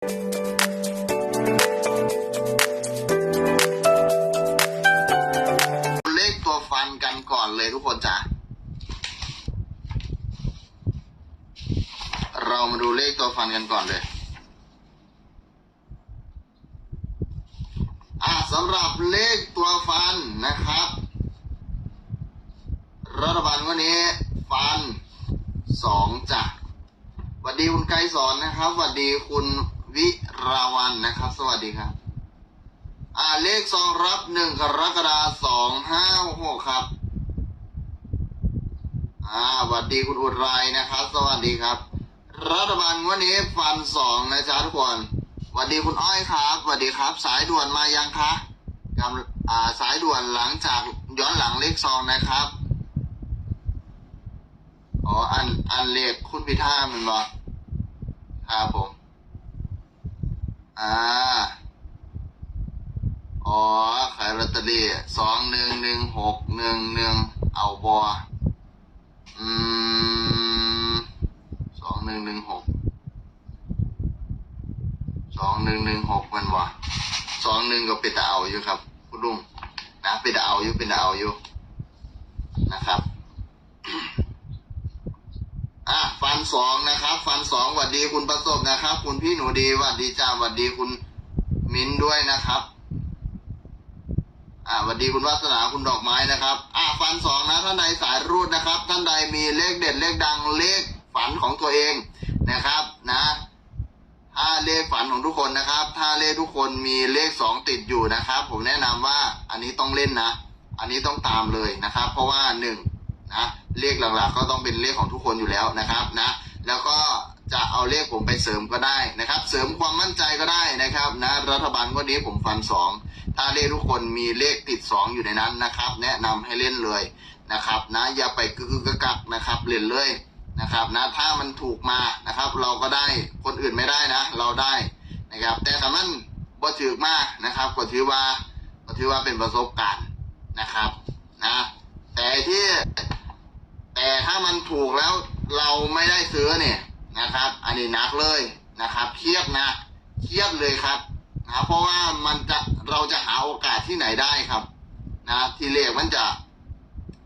เลขตัวฟันกันก่อนเลยทุกคนจ้ะ เรามาดูเลขตัวฟันกันก่อนเลยอะสำหรับเลขตัวฟันนะครับ รัฐบาลวันนี้ฟันสองจ้ะสวัสดีคุณไกรสอนนะครับสวัสดีคุณ วิราวันนะครับ สวัสดีครับอ่าเลขซองรับหนึ่งกรกฎาสองห้าหกครับอ่าสวัสดีคุณอุไรนะครับ สวัสดีครับ รัฐบาลวันนี้ฟันสองนะจ๊ะทุกคนสวัสดีคุณอ้อยครับสวัสดีครับ สายด่วนมายังคะกำอ่าสายด่วนหลังจากย้อนหลังเลขซองนะครับอ๋ออันอันเลขคุณพิธามันบอกครับผม อ่าอ๋อขายลอตเตอรี่สองหนึ่งหนึ่งหกหนึ่งหนึ่งเอาบออืมสองหนึ่งหนึ่งหกสองหนึ่งหนึ่งหกมันวะสองหนึ่งก็เป็นตาเอาอยู่ครับ คุณลุงนะเป็นตาเอาอยู่เป็นตาเอาอยู่นะครับ อะฟันสองนะครับ ฟันสองหวัดดีคุณประสบนะครับ คุณพี่หนูดีหวัดดีจ้าหวัดดีคุณมิ้นด้วยนะครับอ่าสวัสดีคุณวัฒนาคุณดอกไม้นะครับ อ่าฟันสองนะท่านใดสายรูดนะครับ ท่านใดมีเลขเด็ดเลขดังเลขฝันของตัวเองนะครับนะถ้าเลขฝันของทุกคนนะครับ ถ้าเลขทุกคนมีเลขสองติดอยู่นะครับ ผมแนะนำว่าอันนี้ต้องเล่นนะ อันนี้ต้องตามเลยนะครับ เพราะว่าหนึ่ง นะเลขหลักๆก็ต้องเป็นเลขของทุกคนอยู่แล้วนะครับนะ แล้วก็จะเอาเลขผมไปเสริมก็ได้นะครับ เสริมความมั่นใจก็ได้นะครับนะรัฐบาลก็นี้ผมฟันสองถ้าเลขทุกคนมีเลขติดสองอยู่ในนั้นนะครับ แนะนำให้เล่นเลยนะครับนะอย่าไปกึกกกักนะครับเล่นเลยนะครับนะถ้ามันถูกมานะครับ เราก็ได้คนอื่นไม่ได้นะ เราได้นะครับ แต่ถ้ามันบ่ถือมากนะครับก็ถือว่าก็ถือว่าเป็นประสบการณ์นะครับนะแต่ที่ แต่ถ้ามันถูกแล้วเราไม่ได้ซื้อเนี่ยนะครับ อันนี้หนักเลยนะครับเครียดนะเครียดเลยครับนะเพราะว่ามันจะเราจะหาโอกาสที่ไหนได้ครับ นะที่เลขมันจะ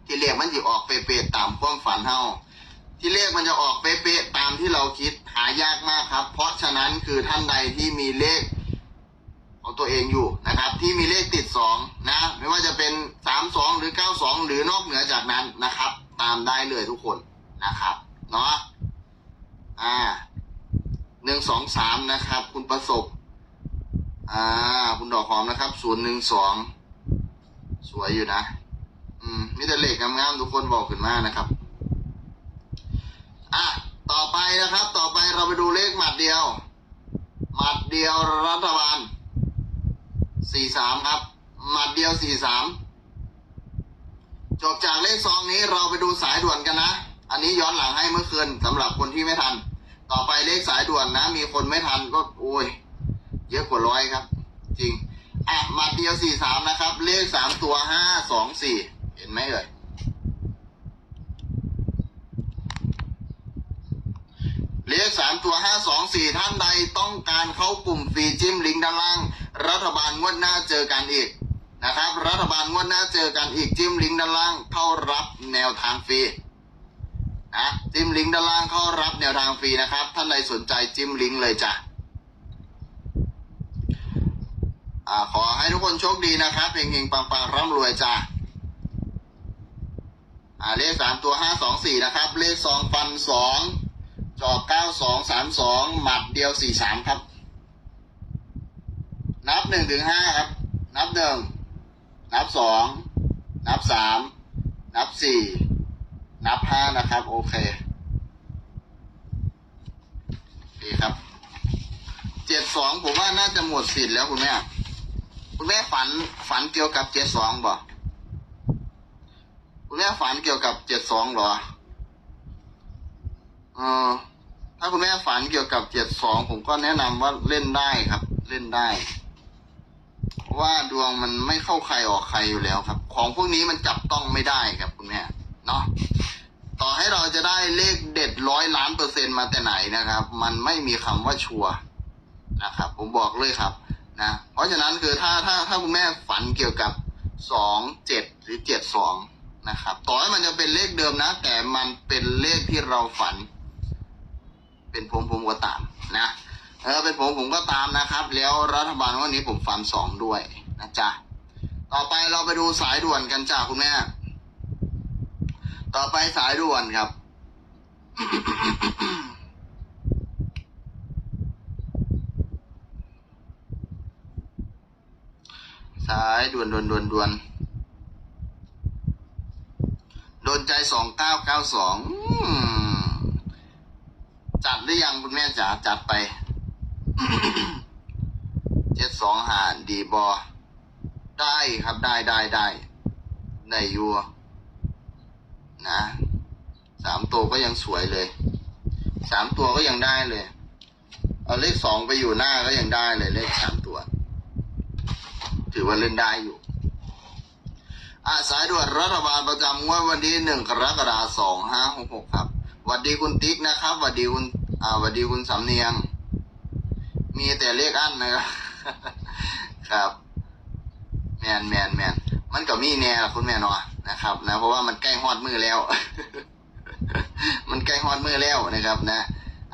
ที่เลขมันจะออกเป๊ะๆตามความฝันเฮาที่เลขมันจะออกเป๊ะๆตามที่เราคิดหายากมากครับ เพราะฉะนั้นคือท่านใดที่มีเลขของตัวเองอยู่นะครับ ที่มีเลขติดสองนะ ไม่ว่าจะเป็นสามสองหรือเก้าสองหรือนอกเหนือจากนั้นนะครับ ตามได้เลยทุกคนนะครับเนาะอ่าหนึ่งสองสามนะครับ คุณประสบ อ่า คุณดอกหอมนะครับศูนย์หนึ่งสองสวยอยู่นะ อืมมีแต่เลขงามๆทุกคนบอกขึ้นมานะครับ อะต่อไปนะครับ ต่อไปเราไปดูเลขหมัดเดียว หมัดเดียวรัฐบาลสี่สามครับ หมัดเดียวสี่สาม จบจากเลขซองนี้เราไปดูสายด่วนกันนะ อันนี้ย้อนหลังให้เมื่อคืนสำหรับคนที่ไม่ทัน ต่อไปเลขสายด่วนนะ มีคนไม่ทันก็โอ้ย เยอะกว่าร้อยครับ จริง อะมัดเดียวสี่สามนะครับ เลขสามตัวห้าสองสี่เห็นไหมเอ่ยเลขสามตัวห้าสองสี่ท่านใดต้องการเข้ากลุ่มฟรีจิ้มลิงก์ด้านล่าง รัฐบาลงวดหน้าเจอกันอีก นะครับ รัฐบาลงวดหน้าเจอกันอีกจิ้มลิงก์ด้านล่างเข้ารับแนวทางฟรีนะจิ้มลิงก์ด้านล่างเข้ารับแนวทางฟรีนะครับ ท่านใดสนใจจิ้มลิงก์เลยจ้ะอ่าขอให้ทุกคนโชคดีนะครับเฮงๆปังๆร่ำรวยจ้ะอ่าเลขสามตัวห้าสองสี่นะครับ เลขสองฟันสองจอบเก้าสองสามสองหมัดเดียวสี่สามครับ นับหนึ่งถึงห้าครับ นับหนึ่ง นับสองนับสามนับสี่นับห้านะครับ โอเคโอเคครับเจ็ดสองผมว่าน่าจะหมดสิทธิ์แล้วคุณแม่คุณแม่ฝันฝันเกี่ยวกับเจ็ดสองบ่คุณแม่ฝันเกี่ยวกับเจ็ดสองหรอเออถ้าคุณแม่ฝันเกี่ยวกับเจ็ดสองผมก็แนะนำว่าเล่นได้ครับ เล่นได้ ว่าดวงมันไม่เข้าใครออกใครอยู่แล้วครับ ของพวกนี้มันจับต้องไม่ได้ครับคุณแม่เนาะต่อให้เราจะได้เลขเด็ดร้อยล้านเปอร์เซ็นต์มาแต่ไหนนะครับ มันไม่มีคำว่าชัวนะครับ ผมบอกเลยครับนะเพราะฉะนั้นคือถ้าถ้าถ้าคุณแม่ฝันเกี่ยวกับสองเจ็ดหรือเจ็ดสองนะครับ ต่อให้มันจะเป็นเลขเดิมนะ แต่มันเป็นเลขที่เราฝัน เป็นผมผมก็ตามนะ เออเป็นผมผมก็ตามนะครับ แล้วรัฐบาลวันนี้ผมฝันสองด้วยนะจ๊ะต่อไปเราไปดูสายด่วนกันจ้าคุณแม่ ต่อไปสายด่วนครับ สายด่วนด่วนด่วนด่วนโดนใจสองเก้าเก้าสองจัดหรือยังคุณแม่จ๋าจัดไป เจ็ดสองหารดีบอได้ครับได้ได้ได้ได้ยัวนะสามตัวก็ยังสวยเลยสามตัวก็ยังได้เลย เอาเลขสองไปอยู่หน้าก็ยังได้เลยเลขสามตัว ถือว่าเล่นได้อยู่ อาสายด่วนรัฐบาลประจำงวดวันที่หนึ่งกรกฎาคมสองห้าหกหกครับหวัดดีคุณติ๊กนะครับหวัดดีคุณอ่าหวัดดีคุณสำเนียง มีแต่เลขอันนะครับครับแมนแมนแมนมันก็มีแน่ละคุณแม่นาะนะครับ นะ เพราะว่ามันใกล้ฮอดมือแล้ว มันใกล้ฮอดมือแล้วนะครับ นะ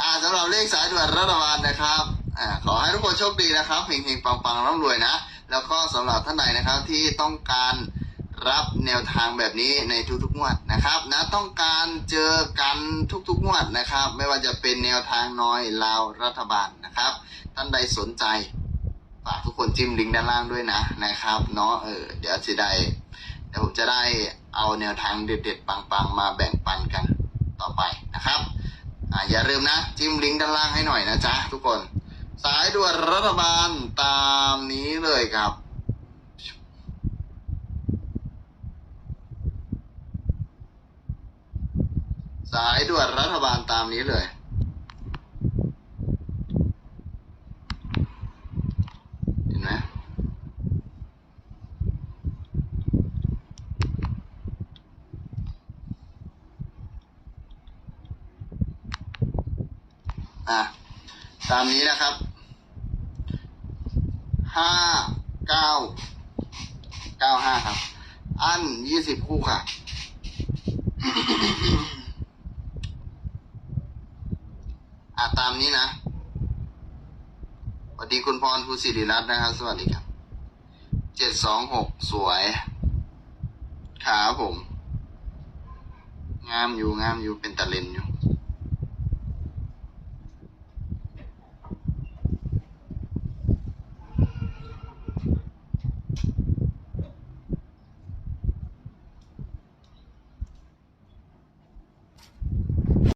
อ่าสำหรับเลขสายด่วนรัฐบาลนะครับอ่าขอให้ทุกคนโชคดีนะครับเฮงๆปังๆร่ำรวยนะแล้วก็สำหรับท่านใดนะครับที่ต้องการ รับแนวทางแบบนี้ในทุกๆงวดนะครับนะต้องการเจอกันทุกๆงวดนะครับ ไม่ว่าจะเป็นแนวทางน้อยลาวรัฐบาลนะครับ ท่านใดสนใจฝากทุกคนจิ้มลิงก์ด้านล่างด้วยนะนะครับเนาะเออเดี๋ยวจะได้เดี๋ยวผมจะได้เอาแนวทางเด็ดๆปังๆ มาแบ่งปันกันต่อไปนะครับอ่าอย่าลืมนะ จิ้มลิงก์ด้านล่างให้หน่อยนะจ๊ะทุกคน สายด่วนรัฐบาลตามนี้เลยครับ สายด่วนรัฐบาลตามนี้เลยเห็นไหมอะตามนี้นะครับห้าเก้าเก้าห้าครับ อันยี่สิบคู่ค่ะ อ่าตามนี้นะสวัสดีคุณพรภูสิริรัตน์นะครับ สวัสดีครับเจ็ดสองหกสวยขาผม งามอยู่งามอยู่เป็นตะเลนอยู่